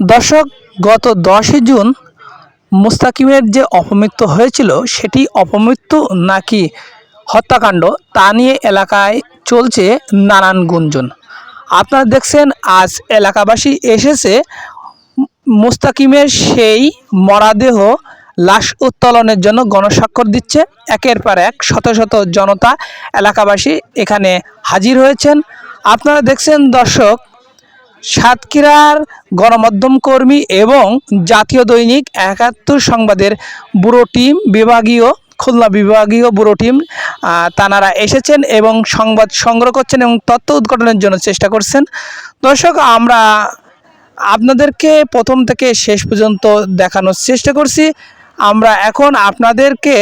দর্শক, গত দশই জুন মুস্তাকিমের যে অপমৃত্যু হয়েছিল, সেটি অপমৃত্যু নাকি হত্যাকাণ্ড তা নিয়ে এলাকায় চলছে নানান গুঞ্জন। আপনারা দেখছেন, আজ এলাকাবাসী এসেছে মুস্তাকিমের সেই মরাদেহ লাশ উত্তোলনের জন্য গণস্বাক্ষর দিচ্ছে। একের পর এক শত শত জনতা এলাকাবাসী এখানে হাজির হয়েছেন। আপনারা দেখছেন, দর্শক সাতক্ষীরার গণমাধ্যম কর্মী এবং জাতীয় দৈনিক একাত্তর সংবাদের ব্যুরো টিম, বিভাগীয়, খুলনা বিভাগীয় ব্যুরো টিম তানারা এসেছেন এবং সংবাদ সংগ্রহ করছেন এবং তথ্য উদ্ঘাটনের জন্য চেষ্টা করছেন। দর্শক, আমরা আপনাদেরকে প্রথম থেকে শেষ পর্যন্ত দেখানোর চেষ্টা করছি। আমরা এখন আপনাদেরকে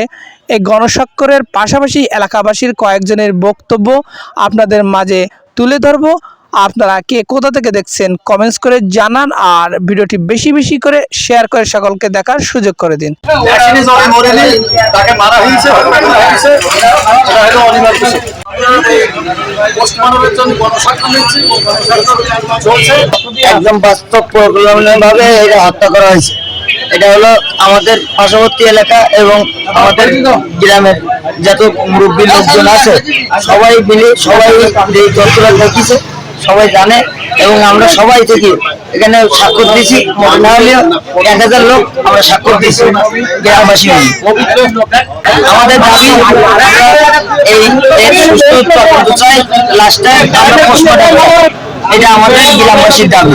এই গণস্বাক্ষরের পাশাপাশি এলাকাবাসীর কয়েকজনের বক্তব্য আপনাদের মাঝে তুলে ধরবো। আপনারা কে কোথা থেকে দেখছেন কমেন্টস করে জানান আর ভিডিওটি বেশি বেশি করে শেয়ার করে সকলকে দেখার সুযোগ করে দিন। তাকে মারা হয়েছে একদম বাস্তব ভাবে এটা হত্যা করা হয়েছে। এটা হলো আমাদের পার্শ্ববর্তী এলাকা এবং আমাদের গ্রামের যত মুরব্বী লোকজন আছে সবাই মিলে সবাই এই তথ্যটা দেখিছে সবাই জানে এবং আমরা সবাই থেকে এখানে স্বাক্ষর দিয়েছি, না হলেও এক হাজার লোক আমরা স্বাক্ষর দিয়েছি গ্রামবাসী। আমাদের দাবি, এই চাই, লাস্টে এটা আমাদের গ্রামবাসীর দাবি।